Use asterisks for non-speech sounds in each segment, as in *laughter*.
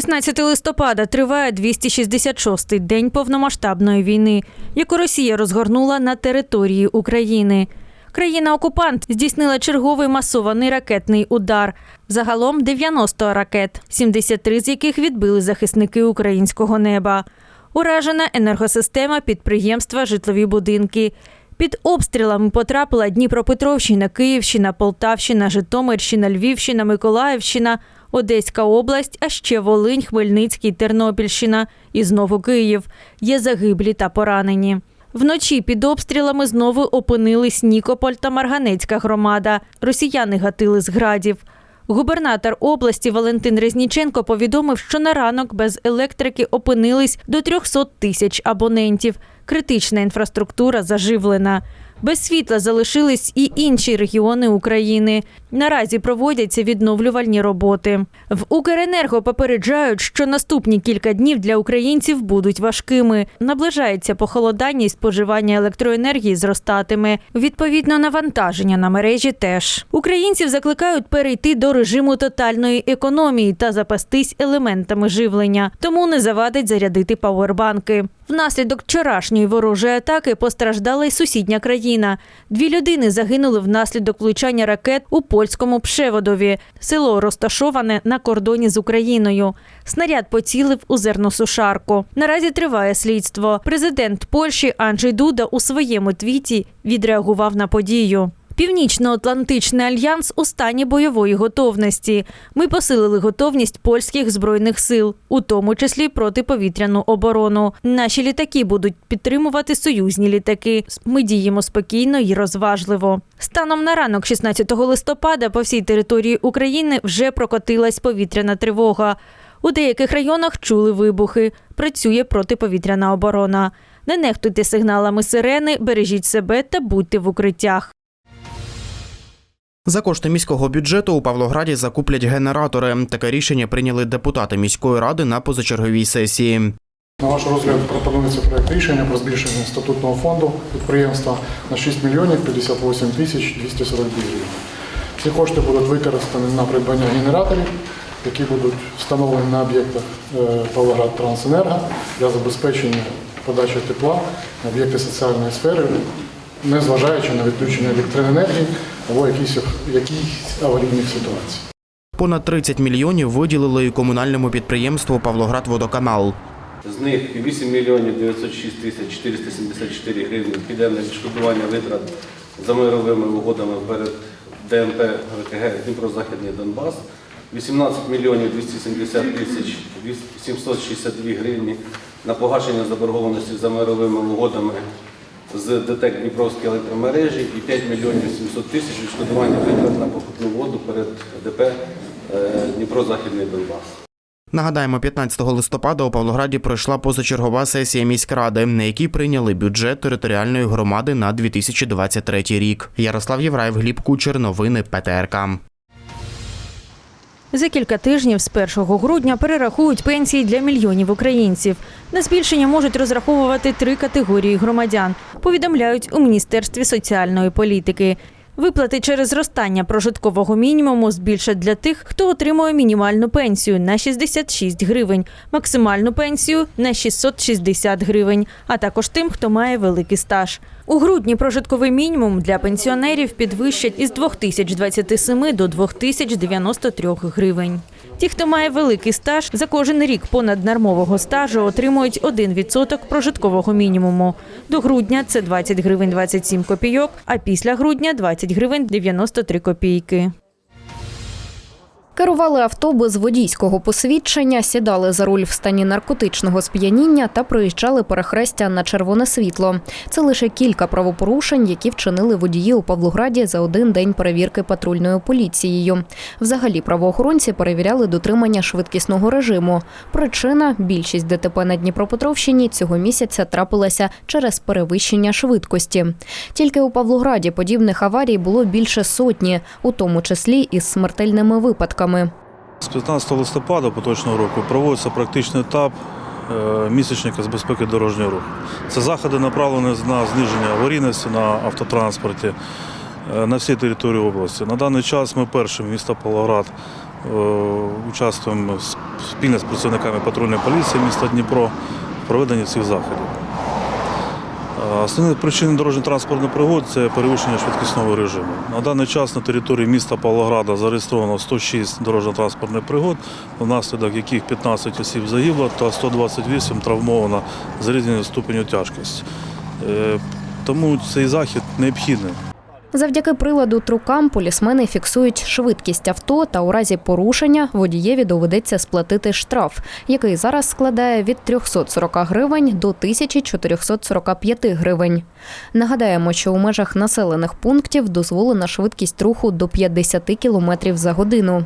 16 листопада триває 266-й день повномасштабної війни, яку Росія розгорнула на території України. Країна-окупант здійснила черговий масований ракетний удар. Загалом 90 ракет, 73 з яких відбили захисники українського неба. Уражена енергосистема, підприємства, житлові будинки. Під обстрілами потрапила Дніпропетровщина, Київщина, Полтавщина, Житомирщина, Львівщина, Миколаївщина, Одеська область, а ще Волинь, Хмельницький, Тернопільщина і знову Київ. Є загиблі та поранені. Вночі під обстрілами знову опинились Нікополь та Марганецька громада. Росіяни гатили з градів. Губернатор області Валентин Резніченко повідомив, що на ранок без електрики опинились до 300 тисяч абонентів. Критична інфраструктура заживлена. Без світла залишились і інші регіони України. Наразі проводяться відновлювальні роботи. В Укренерго попереджають, що наступні кілька днів для українців будуть важкими. Наближається похолодання і споживання електроенергії зростатиме. Відповідно, навантаження на мережі теж. Українців закликають перейти до режиму тотальної економії та запастись елементами живлення. Тому не завадить зарядити пауербанки. Внаслідок вчорашньої ворожої атаки постраждала й сусідня країна. Дві людини загинули внаслідок влучання ракет у польському Пшеводові. Село розташоване на кордоні з Україною. Снаряд поцілив у зерносушарку. Наразі триває слідство. Президент Польщі Анджей Дуда у своєму твіті відреагував на подію. Північно-Атлантичний альянс у стані бойової готовності. Ми посилили готовність польських збройних сил, у тому числі протиповітряну оборону. Наші літаки будуть підтримувати союзні літаки. Ми діємо спокійно і розважливо. Станом на ранок, 16 листопада, по всій території України вже прокотилась повітряна тривога. У деяких районах чули вибухи. Працює протиповітряна оборона. Не нехтуйте сигналами сирени, бережіть себе та будьте в укриттях. За кошти міського бюджету у Павлограді закуплять генератори. Таке рішення прийняли депутати міської ради на позачерговій сесії. На ваш розгляд пропонується проект рішення про збільшення статутного фонду підприємства на 6 мільйонів 58 тисяч 242 гривень. Ці кошти будуть використані на придбання генераторів, які будуть встановлені на об'єктах е, Павлоград Трансенерго для забезпечення подачі тепла на об'єкти соціальної сфери, незважаючи на відключення електроенергії або якісь, аварійних ситуацій. Понад 30 мільйонів виділили і комунальному підприємству Павлоградводоканал. З них 8 мільйонів 906 тисяч 474 гривні піде на відшкодування витрат за мировими угодами перед ДМП ВКГ Дніпро-Західний Донбас, 18 мільйонів 270 тисяч 762 гривні на погашення заборгованості за мировими угодами з ДТЕК Дніпровської електромережі і 5 мільйонів 700 тисяч відшкодування витрат на покупну воду перед ДП е, Дніпро-Західний Донбас. Нагадаємо, 15 листопада у Павлограді пройшла позачергова сесія міськради, на якій прийняли бюджет територіальної громади на 2023 рік. Ярослав Євраєв, Гліб Кучер, новини ПТРК. За кілька тижнів з 1 грудня перерахують пенсії для мільйонів українців. На збільшення можуть розраховувати три категорії громадян. Повідомляють у Міністерстві соціальної політики. Виплати через зростання прожиткового мінімуму збільшать для тих, хто отримує мінімальну пенсію на 66 гривень, максимальну пенсію на 660 гривень, а також тим, хто має великий стаж. У грудні прожитковий мінімум для пенсіонерів підвищать із 2027 до 2093 гривень. Ті, хто має великий стаж, за кожен рік понад нормового стажу отримують 1% прожиткового мінімуму. До грудня це 20 гривень 27 копійок, а після грудня 20 гривень 93 копійки. Керували авто без водійського посвідчення, сідали за руль в стані наркотичного сп'яніння та проїжджали перехрестя на червоне світло. Це лише кілька правопорушень, які вчинили водії у Павлограді за один день перевірки патрульною поліцією. Взагалі правоохоронці перевіряли дотримання швидкісного режиму. Причина більшість ДТП на Дніпропетровщині цього місяця трапилася через перевищення швидкості. Тільки у Павлограді подібних аварій було більше сотні, у тому числі із смертельними випадками. З 15 листопада поточного року проводиться практичний етап е, місячника з безпеки дорожнього руху. Це заходи направлені на зниження аварійності на автотранспорті е, на всій території області. На даний час ми першим міста Павлоград е, участвуємо спільно з працівниками патрульної поліції міста Дніпро в проведенні цих заходів. Основні причини дорожньо-транспортних пригод це перевищення швидкісного режиму. На даний час на території міста Павлограда зареєстровано 106 дорожньо-транспортних пригод, внаслідок яких 15 осіб загибло та 128 травмовано з різною ступеню тяжкості. Е, Тому цей захід необхідний. Завдяки приладу трукам полісмени фіксують швидкість авто та у разі порушення водієві доведеться сплатити штраф, який зараз складає від 340 гривень до 1445 гривень. Нагадаємо, що у межах населених пунктів дозволена швидкість руху до 50 км за годину.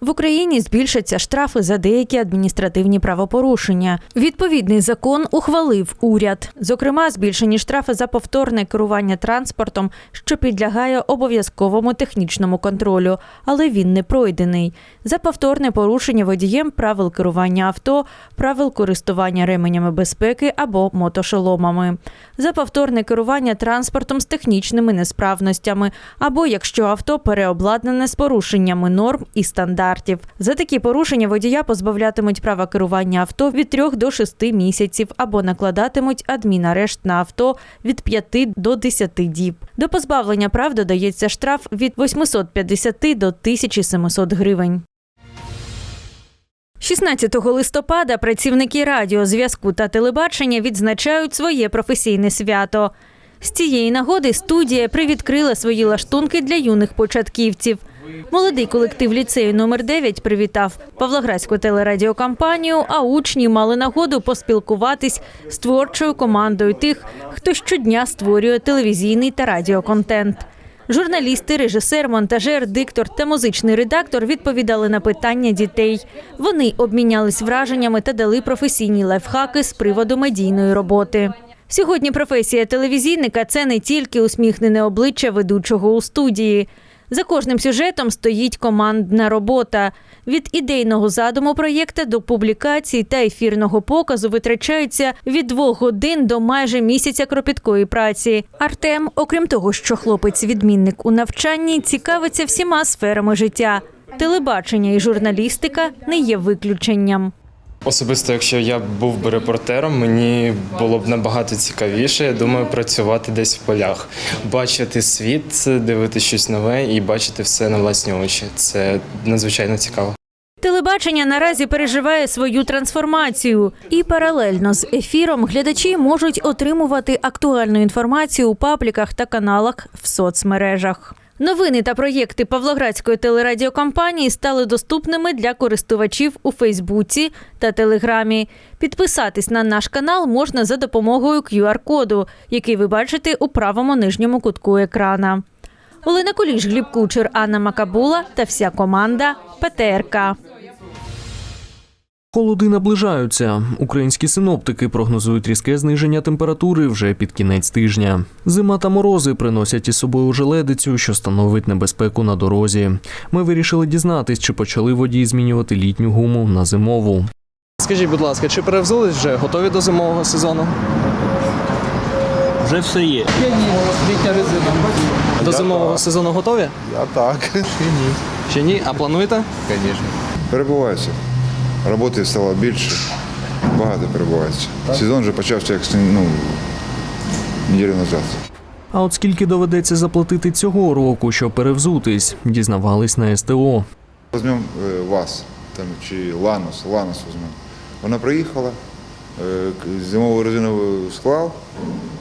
В Україні збільшаться штрафи за деякі адміністративні правопорушення. Відповідний закон ухвалив уряд. Зокрема, збільшені штрафи за повторне керування транспортом, що підлягає обов'язковому технічному контролю, але він не пройдений. За повторне порушення водієм правил керування авто, правил користування ременями безпеки або мотошоломами. За повторне керування транспортом з технічними несправностями, або якщо авто переобладнане з порушеннями норм і стандартів. За такі порушення водія позбавлятимуть права керування авто від 3 до 6 місяців або накладатимуть адмінарешт на авто від 5 до 10 діб. До позбавлення прав додається штраф від 850 до 1700 гривень. 16 листопада працівники радіо, зв'язку та телебачення відзначають своє професійне свято. З цієї нагоди студія привідкрила свої лаштунки для юних початківців. Молодий колектив ліцею номер 9 привітав Павлоградську телерадіокампанію, а учні мали нагоду поспілкуватись з творчою командою тих, хто щодня створює телевізійний та радіоконтент. Журналісти, режисер, монтажер, диктор та музичний редактор відповідали на питання дітей. Вони обмінялись враженнями та дали професійні лайфхаки з приводу медійної роботи. Сьогодні професія телевізійника це не тільки усміхнене обличчя ведучого у студії. За кожним сюжетом стоїть командна робота. Від ідейного задуму проєкта до публікацій та ефірного показу витрачається від двох годин до майже місяця кропіткої праці. Артем, окрім того, що хлопець відмінник у навчанні, цікавиться всіма сферами життя. Телебачення і журналістика не є виключенням. Особисто, якщо я був би репортером, мені було б набагато цікавіше. Я думаю, працювати десь в полях, бачити світ, дивити щось нове і бачити все на власні очі. Це надзвичайно цікаво. Телебачення наразі переживає свою трансформацію, і паралельно з ефіром глядачі можуть отримувати актуальну інформацію у пабліках та каналах в соцмережах. Новини та проєкти Павлоградської телерадіокомпанії стали доступними для користувачів у Фейсбуці та Телеграмі. Підписатись на наш канал можна за допомогою QR-коду, який ви бачите у правому нижньому кутку екрана. Олена Куліш, Гліб Кучер, Анна Макабула та вся команда ПТРК. Холоди наближаються. Українські синоптики прогнозують різке зниження температури вже під кінець тижня. Зима та морози приносять із собою желедицю, що становить небезпеку на дорозі. Ми вирішили дізнатись, чи почали водії змінювати літню гуму на зимову. Скажіть, будь ласка, чи перевзулись вже готові до зимового сезону? Вже все є. Літня резина. До зимового сезону готові? А так, ще ні, Ще ні? А плануєте? звісно. Перебуваюся. Роботи стало більше, багато перебувається. Сезон вже почався як ну, неділю назад. А от скільки доведеться заплатити цього року, щоб перевзутись, дізнавались на СТО. Візьмемо е, ВАЗ там, чи Ланос, Ланос візьмемо. Вона приїхала, зимову резину склав,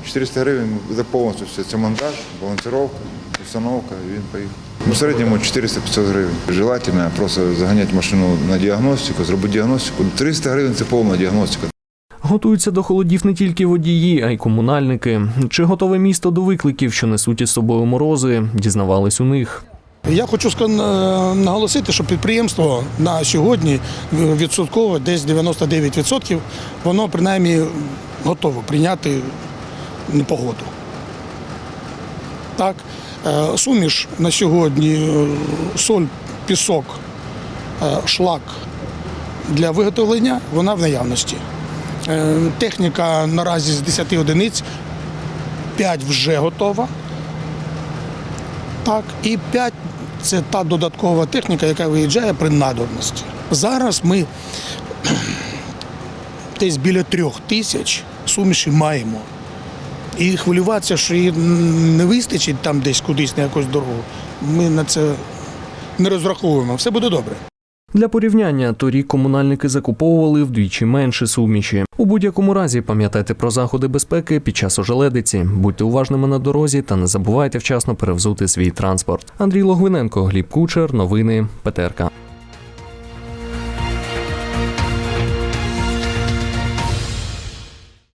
400 гривень за повністю все. Це монтаж, балансировка, установка, і він поїхав. В середньому 400-500 гривень. Желательно просто заганяти машину на діагностику, зробити діагностику. 300 гривень це повна діагностика. Готуються до холодів не тільки водії, а й комунальники. Чи готове місто до викликів, що несуть із собою морози, дізнавались у них. Я хочу наголосити, що підприємство на сьогодні відсотково десь 99% воно принаймні готове прийняти непогоду. Так, е, суміш на сьогодні е, соль, пісок, е, шлак для виготовлення вона в наявності. Техніка наразі з 10 одиниць 5 вже готова. Так, і 5 це та додаткова техніка, яка виїжджає при надобності. Зараз ми *clears throat* десь біля трьох тисяч суміші маємо. І хвилюватися, що її не вистачить там десь кудись на якусь дорогу, ми на це не розраховуємо. Все буде добре. Для порівняння торік комунальники закуповували вдвічі менше суміші. У будь-якому разі пам'ятайте про заходи безпеки під час ожеледиці, будьте уважними на дорозі та не забувайте вчасно перевзути свій транспорт. Андрій Логвиненко, Гліб Кучер, новини ПТРК.